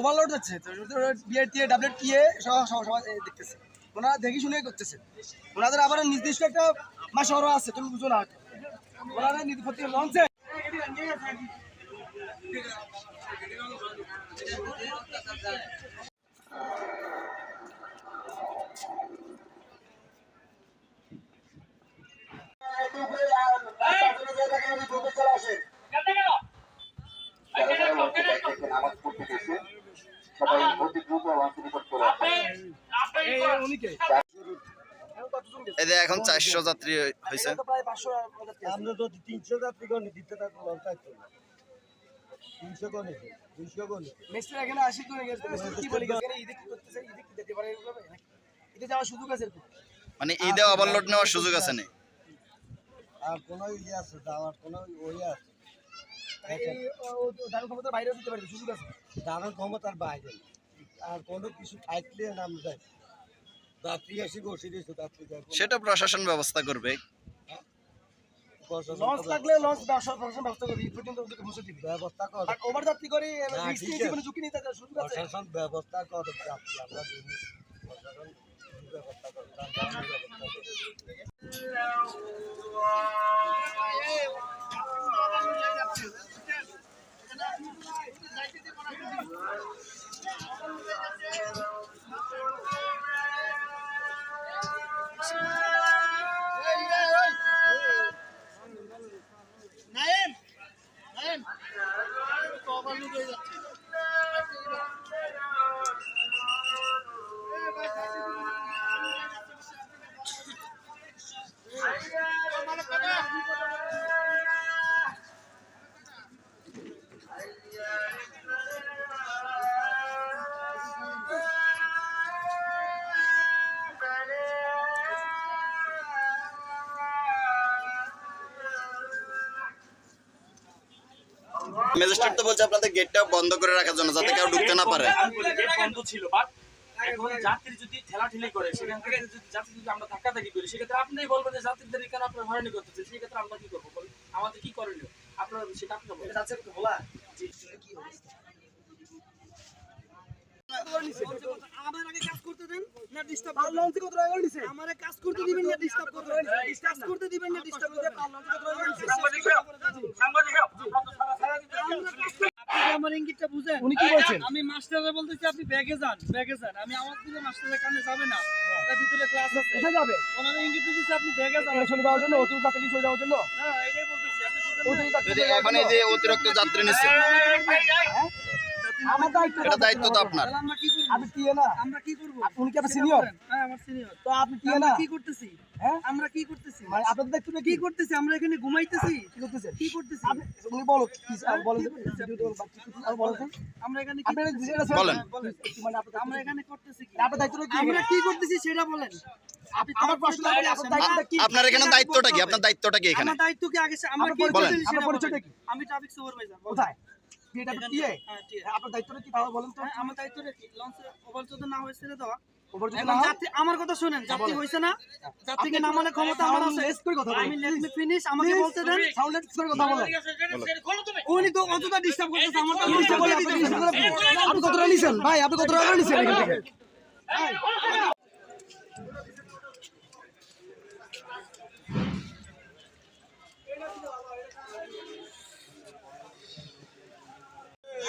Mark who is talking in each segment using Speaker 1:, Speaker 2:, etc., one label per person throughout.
Speaker 1: Overload হচ্ছে, তো BR TA W সব সব সবাই দেখতেছে। ওনারা দেখি শুনে করতেছে। ওনাদের আবার নির্দিষ্ট একটা মাস ওরা আছে তুমি বুঝো না। ওনারা প্রতি লঞ্চে উনিকে।
Speaker 2: এখন চারশো যাত্রী হয়েছে
Speaker 1: তো
Speaker 3: আমরা তো তিনশো যাত্রী গণি দিতে থাকব তিনশো গণি দুইশো গণি
Speaker 1: মিস্টার এখানে আসি করে গেছে কি বলি এখানে ঈদে কি করতেছে? ঈদে কি যেতে পারে ঈদে যাওয়ার সুযোগ আছে
Speaker 2: মানে ঈদে ওভারলোড নেওয়ার সুযোগ আছে না?
Speaker 3: আর কোনো ইয়ে আছে যাওয়ার কোনো ওই আছে।
Speaker 1: দারুণ ক্ষমতার দিতে পারবে সুযোগ আছে?
Speaker 3: দারুণ ক্ষমতার বাইরে। আর কোনো কিছু থাকলে নাম যায়
Speaker 2: সেটা প্রশাসন ব্যবস্থা করবে।
Speaker 1: লঞ্চ লাগলে লঞ্চ প্রশাসন ব্যবস্থা করবে ঈদ পর্যন্ত ওদেরকে পৌঁছে দিবে।
Speaker 3: ব্যবস্থা করে।
Speaker 1: আর ওভার যাত্রী করে রিস্ক
Speaker 3: ঠিক
Speaker 1: নিয়ে
Speaker 3: আছে।
Speaker 1: কোনো ঝুঁকি নিতে তার আছে।
Speaker 3: প্রশাসন ব্যবস্থা করে আমরা
Speaker 2: ম্যাজিস্ট্রেট তো বলছে আপনাদের গেটটা বন্ধ করে রাখার জন্য যাতে কেউ ঢুকতে না পারে।
Speaker 4: গেট বন্ধ ছিল বাট এখন যাত্রী যদি ঠেলাঠেলি করে সেখান থেকে যদি যাত্রী যদি আমরা ধাক্কাধাক্কি করি সেক্ষেত্রে আপনিই বলবেন যে যাত্রীদের কেন আপনার হয়রানি করতেছে সেক্ষেত্রে আমরা কি করব? আমাদের কি করণীয়? আপনার সেটা আপনি বলেন।
Speaker 1: যাচ্ছে বলা।
Speaker 4: জি।
Speaker 5: আমার আগে কাজ করতে দেন না ডিস্টার্ব
Speaker 1: আর লঞ্চে কত টাকা করে নিছে
Speaker 5: আমারে কাজ করতে দিবেন না ডিস্টার্ব করতে দিবেন না ডিস্টার্ব করবেন আপনি আমার ইঙ্গিতটা বুঝেন
Speaker 1: উনি কি বলছেন?
Speaker 5: আমি মাস্টারে বলতেছি আপনি ব্যাগে যান ব্যাগে যান আমি আমার দিকে মাস্টারের কানে যাবে না তার ভিতরে ক্লাস আছে
Speaker 1: কোথায় যাবে
Speaker 5: ওনার ইঙ্গিত দিতেছি আপনি ব্যাগে যান
Speaker 1: চলে যাওয়ার জন্য অতিরিক্ত তাড়াতাড়ি চলে যাওয়ার জন্য
Speaker 5: হ্যাঁ এটাই বলতেছি আপনি বুঝেন না?
Speaker 1: অতিরিক্ত
Speaker 2: যদি এখন এই যে অতিরিক্ত যাত্রী নিচ্ছে এটা দায়িত্ব তো আপনার।
Speaker 5: তাহলে আমরা কি করব?
Speaker 1: টিএ না।
Speaker 5: আমরা কি করব?
Speaker 1: উনি কি আপনার সিনিয়র
Speaker 5: হ্যাঁ আমার সিনিয়র
Speaker 1: তো আপনি টিএ না।
Speaker 5: কি করতেছি?
Speaker 1: হ্যাঁ?
Speaker 5: আমরা কি করতেছি?
Speaker 1: মানে আপনাদের দায়িত্বটা
Speaker 5: কি করতেছি? আমরা এখানে ঘুমাইতেছি।
Speaker 1: কি করতেছেন?
Speaker 5: কি করতেছি?
Speaker 1: উনি বলো কি বলেন যে ভিডিও তো বাকি কিছু আর বলেন।
Speaker 5: আমরা এখানে কি
Speaker 1: আপনারা
Speaker 2: বলেন।
Speaker 1: মানে
Speaker 5: আমরা এখানে করতেছি কি?
Speaker 1: আপনার দায়িত্বটা কি?
Speaker 5: আমরা কি করতেছি সেটা বলেন।
Speaker 1: আপনি আমার প্রশ্ন হলো আপনার দায়িত্বটা কি?
Speaker 2: এখানে দায়িত্বটা কি? আপনার দায়িত্বটা কি এখানে?
Speaker 5: দায়িত্ব কি আগে আমরা কি করতেছি সেটা বলেন। আমি ট্রাফিক সুপারভাইজার।
Speaker 1: কোথায়? এটা তো টিএ
Speaker 5: হ্যাঁ ঠিক
Speaker 1: আপনার দায়িত্বটা কি তাহলে বলেন তো
Speaker 5: হ্যাঁ, আমার দায়িত্বটা কি লঞ্চে ওভারচোদ না হয়েছে রে দেওয়া
Speaker 1: খবর যদি
Speaker 5: এখন
Speaker 1: না হয়
Speaker 5: যাত্রী আমার কথা শুনেন যাত্রী হয়েছে না যাত্রীকে নামানোর ক্ষমতা আমার আছে
Speaker 1: লেস করে কথা
Speaker 5: আমি
Speaker 1: বলেন
Speaker 5: ফিনিশ আমাকে বলতে দেন
Speaker 1: সাউন্ড লেস করে কথা বলেন
Speaker 5: উনি তো অযথা ডিস্টার্ব করতেছে আমার
Speaker 1: আপনি করে- কত টাকা নিছেন ভাই আপনি কত টাকা নিছেন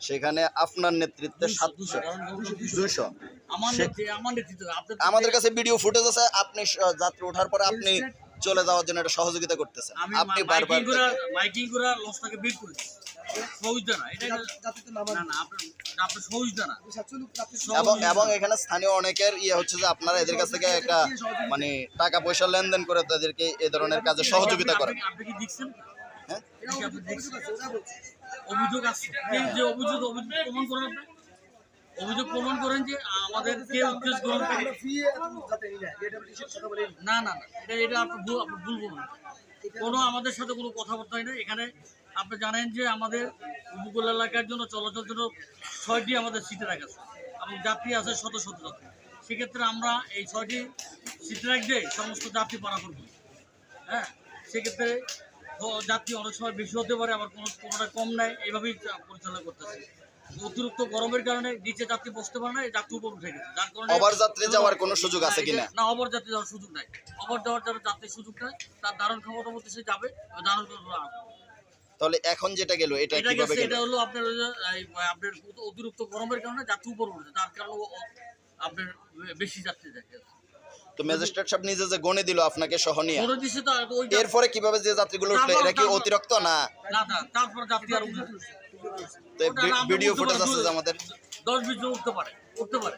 Speaker 2: সেখানে আপনার নেতৃত্বে সাতশো। দুইশো। আমাদের কাছে ভিডিও ফুটেজ আছে আপনি যাত্রী ওঠার পরে আপনি চলে যাওয়ার জন্য একটা সহযোগিতা করতেছেন। আপনি বারবার
Speaker 6: মাইকিং করে লসটাকে বের
Speaker 2: এবং এবং এখানে স্থানীয় অনেকের ইয়ে হচ্ছে যে আপনারা এদের কাছ থেকে একটা মানে টাকা পয়সা লেনদেন করে তাদেরকে এ ধরনের কাজে সহযোগিতা করেন।
Speaker 6: আপনি কি দেখছেন?
Speaker 2: হ্যাঁ?
Speaker 6: অভিযোগ এই যে অভিযোগ অভিযোগ প্রমাণ করেন অভিযোগ প্রমাণ করেন যে আমাদের কে উদ্দেশ্য
Speaker 1: কথা বলে
Speaker 6: না না না, এটা এটা আপনি ভুল আপনি ভুল বলবেন। কোনো আমাদের সাথে কোনো কথাবার্তা হয় না। এখানে আপনি জানেন যে আমাদের উপকূল এলাকার জন্য, চলাচল জন্য ছয়টি আমাদের সিটে রাখা আছে। এবং যাত্রী আছে শত শত যাত্রী। সেক্ষেত্রে আমরা এই ছয়টি সিট রাখলে সমস্ত যাত্রী পারাপার করি হ্যাঁ? সেক্ষেত্রে যাত্রী অনেক সময় বেশি হতে পারে আবার কোনো কোনোটা কম নেয় এইভাবেই পরিচালনা করতেছে। অতিরিক্ত গরমের কারণে নিচে যাত্রী বসতে পারে না যাত্রী উপর উঠে গেছে। যার কারণে
Speaker 2: অবার যাত্রী যাওয়ার কোনো সুযোগ আছে কিনা
Speaker 6: না? অবর যাত্রী যাওয়ার সুযোগ নাই। অবর যাওয়ার যারা যাত্রীর সুযোগ নাই তার ধারণ ক্ষমতা মধ্যে সে যাবে ধারণ ক্ষমতা।
Speaker 2: তাহলে এখন যেটা গেল এটা কীভাবে গেল?
Speaker 6: এটা হলো আপনার এই, আপনার অতিরিক্ত গরমের কারণে যাত্রী উপর উঠেছে তার কারণে আপনার বেশি যাত্রী দেখে
Speaker 2: তো ম্যাজিস্ট্রেট সাহেব নিজে যে গণে দিল আপনাকে সহ নিয়ে
Speaker 6: করে দিছে তো আর ওই
Speaker 2: এরপরে কীভাবে যে যাত্রীগুলো উঠল এরা কি অতিরিক্ত না? ভিডিও ফুটেজ আছে আমাদের
Speaker 6: দশ বিশ জন উঠতে পারে উঠতে পারে।